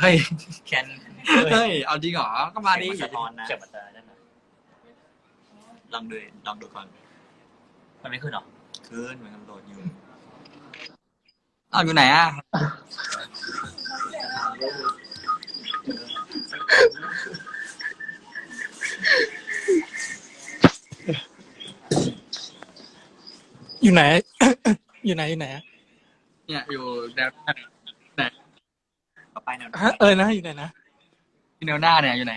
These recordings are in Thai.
เฮ้ยแคนเฮ้ยเอาจริงเหรอก็มาดิสะท้อนนะเจ็บมันจะนั่นนะลองดูลองดูก่อนมันไม่ขึ้นหรอขึ้นมันกำลังโหลดอยู่เอาอยู่ไหนอะอยู่ไหน อยู่ไหน อยู่ไหนอะเนี่ย อยู่แน วต่อไปเนี่ยฮะเออนะอยู่ไหนนะอยู่แนวหน้าเนี่ยอยู่ไหน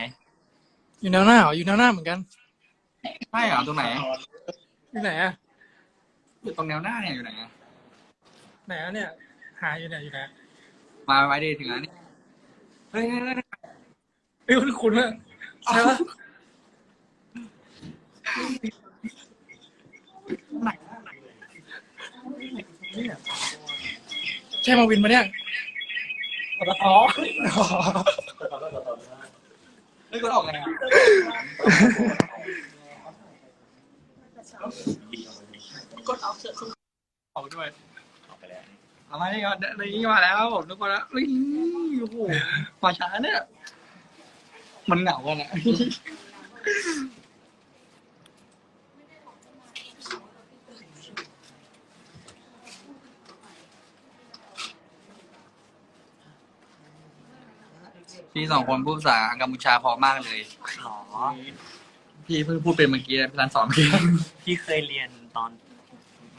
อยู่แนวหน้าเหรออยู่แนวหน้าเหมือนกัน ใช่เหรอตรงไหน อยู่ไหนอะอยู่ตรงแนวหน้าเนี่ยอยู่ไหนอะไหนอะเนี่ย หาอยู่ไหนอยู่ไหนมาไว้ดิถึงแล้วนี่เฮ้ยเฮ้ยเฮ้ยเอ้ยคุณคุณอะใช่ปะไหนใช่มาวินมาเนี่ย อ๋อเฮ้ยกดออกไงอะกดออกเถอออกด้วยออกไปแล้วเอามานี่ก่อนเดี๋ยวนี้มาแล้วผมทุกคนแล้วเฮ้ยโอ้โหมาช้าเนี่ยมันเหงากันอะ พี่สองคนพูดภาษากัมพูชาเพอมากเลย หรอพี่เพิ่งพูดเป็นเมื่อกี้พี่รันสอนเมื่อกี้พี่เคยเรียนตอน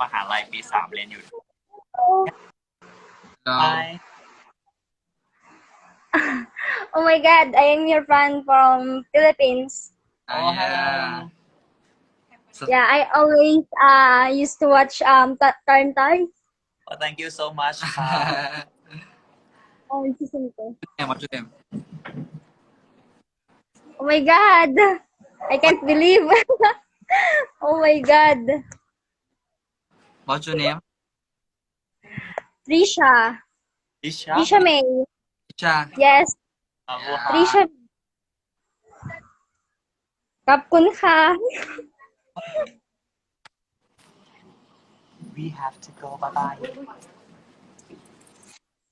มหาลัยปีสามเรียนอยู่แล้วไป Oh my god, I am your fan from Philippines. อ่า Yeah, I always uh used to watch um Ta- Tarn Tar. Oh, thank you so much ค่ะ Oh, season two. แอมมาช่วยเต็ม Oh my god, I can't believe. oh my god, What's your name Trisha, ดิชา Trisha May. พิชา Yes, อาโวฮา Trisha. ขอบคุณค่ะ we have to go bye bye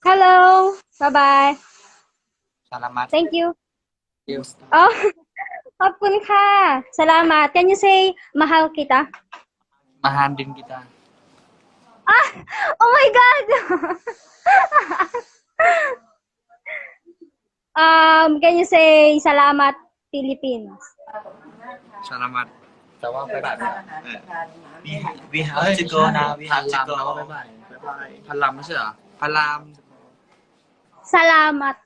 Hello, bye bye. สารมัด Thank you. เดียว Oh, ขอบคุณค่ะ Salamat. Can you say mahal kita? มาฮานดินกีตาร์ Ah! Oh my God! um, can you say salamat Philippines? สารมัดแต่ว่าไปแบบ we we have to go now we พัน have to ลำ go แล้วก็ไปแบบพันลำไม่ใช่เหรอพันล Salamat. ำ Salamat.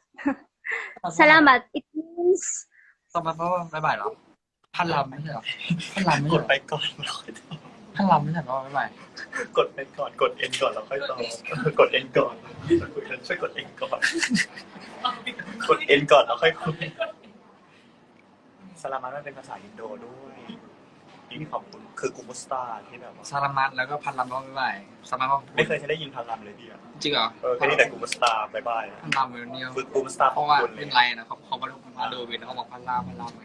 It means ต้องไปเพราะว่าไปบ่ายเหรอพันลำไม่ใช่เหรอพันลำไม่กใช่ดเหรไปอก่อนเราค่อยตอบพันลำไม่ใช่เหรอไปบ่ายกดไปก่อน กด N ก่อนเราค่อยตอบกด N ก่อนคุยกันช่วยกด N ก่อน กด N ก่อนแล้วค่อยคุยสลามันมันเป็นภาษาอินโดด้วย ที่ขอบคุณคือกุมุสตาที่แบบว่าสารมัดแล้วก็พันลำก็ไปบ่ายสารมัดก็ไม่เคยได้ยินพลังเลยพี่อะจริงเหรอเออแค่นี้แต่กุมุสตาบายบายนะพันลำเวลเนียวคือกุมุสตาเพราะว่าคุณเลเป็ยนไรนะเขาเขามาดูมาดูเวนเขาบอกพันลำพันลำไง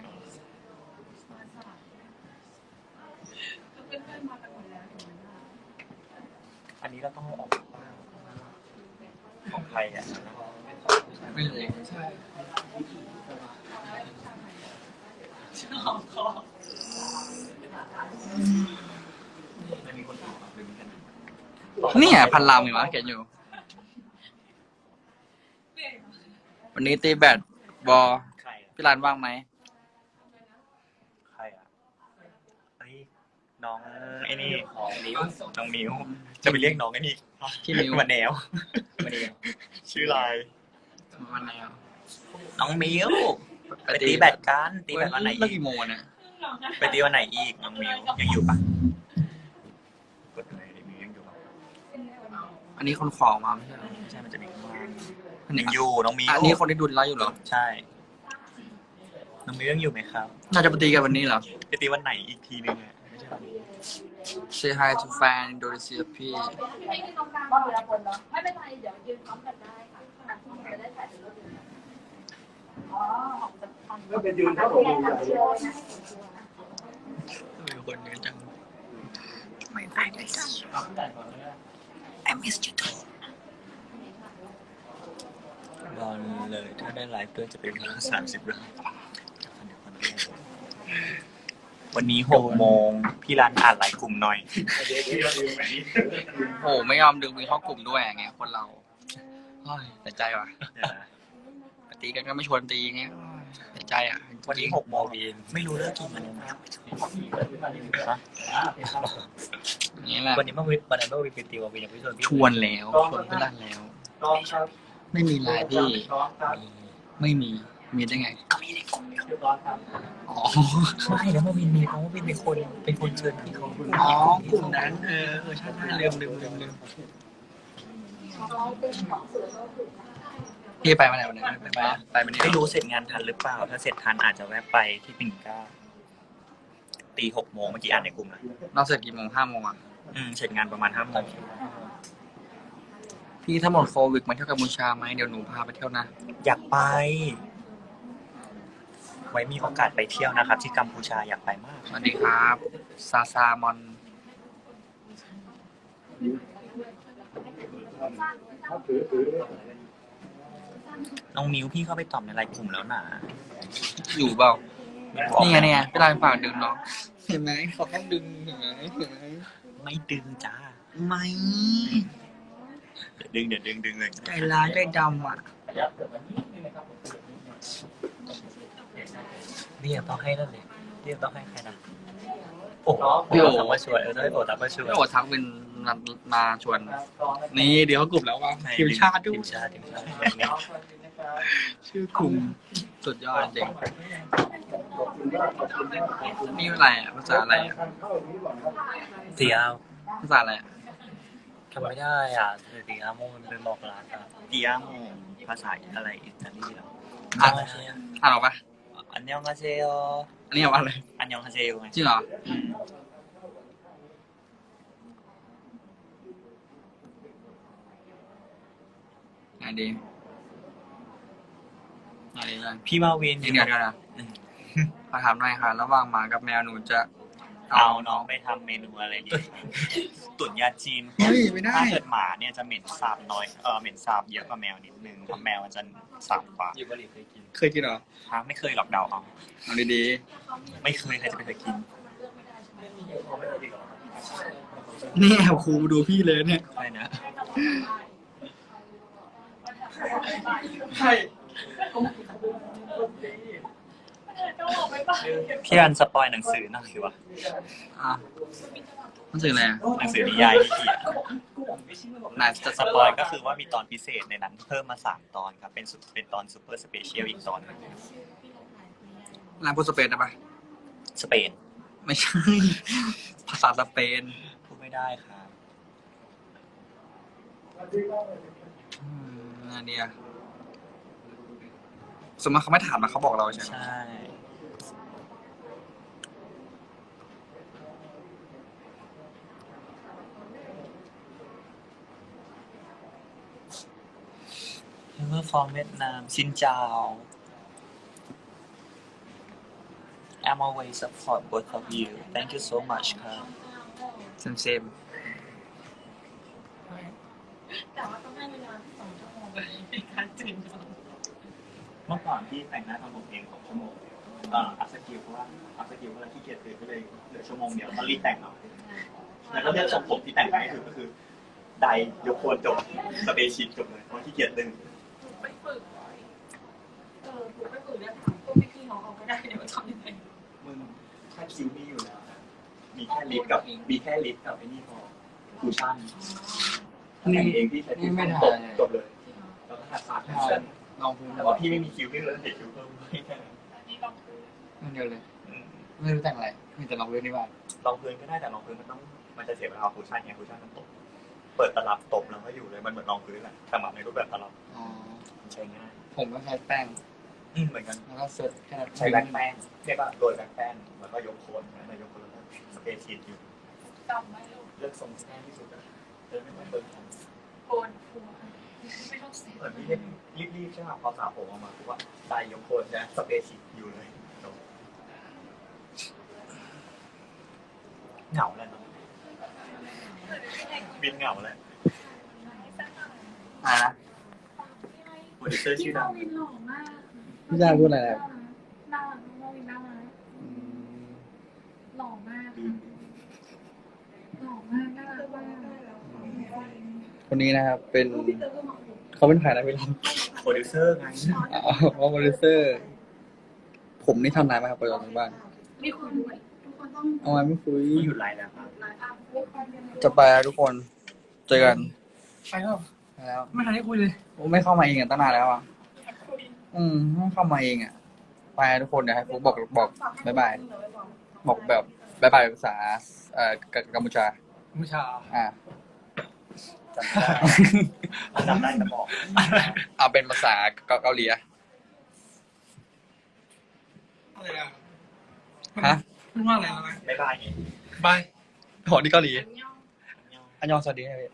อันนี้เราต้องเอาออกบ้างของใครอะไม่เลยใช่ไม่มีคนอื่นหรอกดึงกัน เนี่ยพันลำอยู่วะเขียนอยู่ วันนี้ตีแบดบอลใครอะพี่รันว่างไหมใครอะเฮ้ยน้องไอ้นี่มิวน้องมิวจะไปเรียกน้องไอ้นี่พี่มิวมาแนวชื่อไลน์วันไหนอะน้องมิวไปตีแบดกันตีแบดวันไหนเลิกอีกกี่โมงเนี่ยไปตีวันไหนอีกน้องมิวยังอยู่ปะกดเลยมิวยังอยู่ปะ อันนี้คนขอมาไม่ใช่เหรอไม่ใช่ มันจะมีข้างล่างยังอยู่น้องมิวอันนี้คนที่ดูไลฟ์อยู่เหรอใช่ น้องมิวยังอยู่ไหมครับน่าจะไปตีกันวันนี้เหรอไปตีวันไหนอีกทีนึงอะไม่ใช่วันนี้ Say hi to fan Indonesia พี่ไม่มีตรงกลางคนละคนเนาะไม่เป็นไรเดี๋ยวยืนพร้อมกันได้ค่ะจะได้ถ่ายรูปอ๋อของฝั่งไม่ไปยืนเขาผมใหญ่เลยทำไมคนเยอะจังไม่ได้เลย I miss you too รอเลยถ้าได้ไลฟ์ด้วยจะเป็นวันละสามสิบรอบวันนี้หกโมงพี่รันอ่านไลน์กลุ่มหน่อยโอ้ไม่ยอมดึงมีเข้ากลุ่มด้วยไงคนเราเฮ้ยแต่ใจว่ะตีกันก็ไม่ชวนตีเงี้ย แต่ใจอะวันนี้หกโมงไม่รู้เลิกกี่โมงครับอย่างนี้แหละวันนี้เมื่อวิวันนั้นเมื่อวิปติววิยังไม่ชวนพี่ชวนแล้วชวนเพื่อนแล้ว ไม่มีไลน์พี่ไม่มีมีได้ไงก็มีในกลุ่มอ๋อไม่แล้วเมื่อวินมีเพราะว่าวินเป็นคนเป็นคนเชิญพี่เขาอ๋อกลุ่มนั้นเออเออใช่ใช่ลืมลืมลืมลืม พี่ไปมาไหนวันนี้ไปไปไปวันนี้ไม่รู้เสร็จงานทันหรือเปล่า ถ้าเสร็จทันอาจจะแวะไปที่ปิ่นเกล้าตีหกโมงเมื่อกี้อ่านในกลุ่มนะนอกเสร็จกี่โมงห้าโมงอะอืมเสร็จงานประมาณห้าโมงพี่ถ้าหมดโควิดมาเที่ยวกัมพูชาไหมเดี๋ยวหนูพาไปเที่ยวนะอยากไป ไว้มีโอกาสไปเที่ยวนะครับ ที่กัมพูชาอยากไปมากสวัสดีครับซาซามอน น้องมิวพี่เข้าไปตอบในไลน์กลุ่มแล้วนะอยู่เปล่าไม่บอกนี่ไงเนี่ยพี่ลายฝากดึงน้องเห็นไหมเขาต้องดึงเห็นไหมเห็นไหมไม่ดึงจ้าไม่เดี๋ยวดึงเดี๋ยวดึงดึงเลยใจร้ายใจดำอะเรียบต้องให้นั่นเลยเรียบต้องให้ใครนะ โอ้โหพี่โอทักมาช่วยเออได้โอทักมาช่วยพี่โอทักเป็นมามาชวน นี่เดี๋ยวเขากลุ่มแล้วว่าทีมชาติด้วยทีมชาติทีมชาติชื่อกลุ่มสุดยอดจริงนี่อะไรอะภาษาอะไรอะเตียวภาษาอะไรอะทำไม่ได้อะเตียวโมมันเป็นบอกรักอะเตียวโมภาษาอะไรอิตาลีอะอ่านอ่านออกปะ อันยองฮาเซโยอันนี้อ่านว่าอะไรอันยองฮาเซโยไงจริงเหรออืมไหนดีไหนดีเลยพี่มาวิน เดี๋ยวเดี๋ยวเดี๋ยวนะอืมมาถามหน่อยค่ะ ระหว่างหมากับแมวหนูจะ เอาน้องไปทำเมนูอะไรดีตุ๋นยาจีนเฮ้ยไม่ได้ ถ้าเกิดหมาเนี่ยจะเหม็นสาบน้อยเออเหม็นสาบเยอะกว่าแมวนิดนึงเพราะแมวมันจะสาบกว่าเคยกินเหรอฮะไม่เคยหรอกเดาเอา เอาดีไม่เคยใครจะไปเคยกินๆนี่แอบครูดูพี่เลยเนี่ย ใช่นะ ใช่ พี่รันสปอยหนังสือหน่อยวะอะมันสื่ออะไรอะหนังสือนิยายที่เขียนนายจะจะสปอยก็คือว่ามีตอนพิเศษในนั้นเพิ่มมาสามตอนครับ เป็นสุดเป็นตอนซูเปอร์สเปเชียลอีกตอนหนึ่งนายพูดสเปนได้ปะสเปน ไม่ใช่ ภาษาสเปนพูดไม่ได้ครับอืมอันเนี้ยสมมติเขาไม่ถามมาเขาบอกเราใช่ไหม ใช่ เมื่อฟอร์มเวียดนามซินเจ้า I'm always support both of you thank you so much ครับเซมเซมแต่ว่าต้องให้เวลาสองชั่วโมงในการตื่อนเมื่อก่อนที่แต่งหน้าทำผมเองสองชั่วโมงเอ่ออัพสกิลเพราะว่าอัพสกิลเพราะว่าขี้เกียจตื่นก็เลยเหลือชั่วโมงเดียวก็รีบแต่งเอาแล้วก็เลือกทรงผมที่แต่งให้คือก็คือไดยกโคนจบสเปชิดจบเลยเพราะขี้เกียจตื่น ฝึกเออฝึกไปฝึกเนี่ยถามพวกพี่ๆน้องเขาก็ได้เนี่ยว่าทำยังไงมึงแค่คิวมี่อยู่แล้วนะมีแค่ลิฟต์กับมีแค่ลิฟต์กับไอ้นี่พอคูชั่นแต่งเองที่ใช้ที่จบจบเลยแล้วก็หัดสาดคูชั่นลองพูดแต่ว่าพี่ไม่มีคิวพี่เลยเด็กคิวเพิ่มให้แค่นั้นนี่ลองดูมันเดียวเลยอืมไม่รู้แต่งอะไรมีแต่ลองเล่นนี่ว่าลองพื้นก็ได้แต่ลองพื้นมันต้องมันจะเสียเวลาคูชั่นไงคูชั่นมันตกเปิดตลับตบแล้วก็อยู่เลยมันเหมือนรองพื้นแหละแต่มาในรูปแบบตลับอ๋อ ใช้ง่ายผมก็ใช้แป้งอืมเหมือนกัน แล้วก็เซ็ตแค่นั้นใช้แบ็คแป้งเรียกว่าโรยแบ็คแป้งแล้วก็ยกโคนนะแล้วยกโคนแล้วก็สเปรย์ชีทอยู่จำไว้ลูกเลือกทรงที่ง่ายที่สุดอะเดินไม่ต้องเดินแขนโกนหัวไม่ต้องเสียเหมือนพี่เล่นรีบๆใช่ไหมพอสาวผมออกมาคือว่าได้ยกโคนใช่ไหมสเปรย์ชีทอยู่เลยจบเหงาแล้วเนาะบินเหงาเลยอ่านะ รดิวเซอร์พี่ชื่อมาดังวินหล่อมากพี่ชายพูดอะไรนะ น่ารักมาวินน่ารักหล่อมากค่ะหล่อมากน่ารักมากคนนี้นะครับ เป็นเขาเป็นใครนะพี่ลองโปรดิวเซอร์ไงอ๋อว่าโปรดิวเซอร์ ผมนี่ทำนายไหมครับปัจจุบันบ้างมีคนด้วยทุกคนต้องเอาไว้ไม่คุยหยุดไลน์แล้วครับ ไลฟ์อัพมีคนยังไงจะไปแล้วทุกคน เจอกัน ไปแล้วไป แล้วไม่ทันได้คุยเลยโอ้ไม่เข้ามาเองอะตั้งนานแล้วอะอืมไม่เข้ามาเองอะไปทุกคนเดี๋ยวให้ฟุกบอกบอกบายบายบอกแบบบายบายภาษาเอ่อกัมพูชามุชาอ่าจำได้จำได้แต่บอกเอาเป็นภาษาเกาเกาหลีอะอะไรอะฮะพูดว่าอะไรนะไม่บายไงบายโหนี่เกาหลีอันยองอันยองสวัสดีครับพี่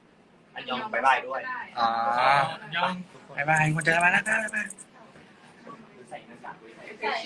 อันยองบายบายด้วยอ่ายังบายบายคนเจอกันแล้วนะครับบ๊ายบาย ใส่หน้ากากด้วย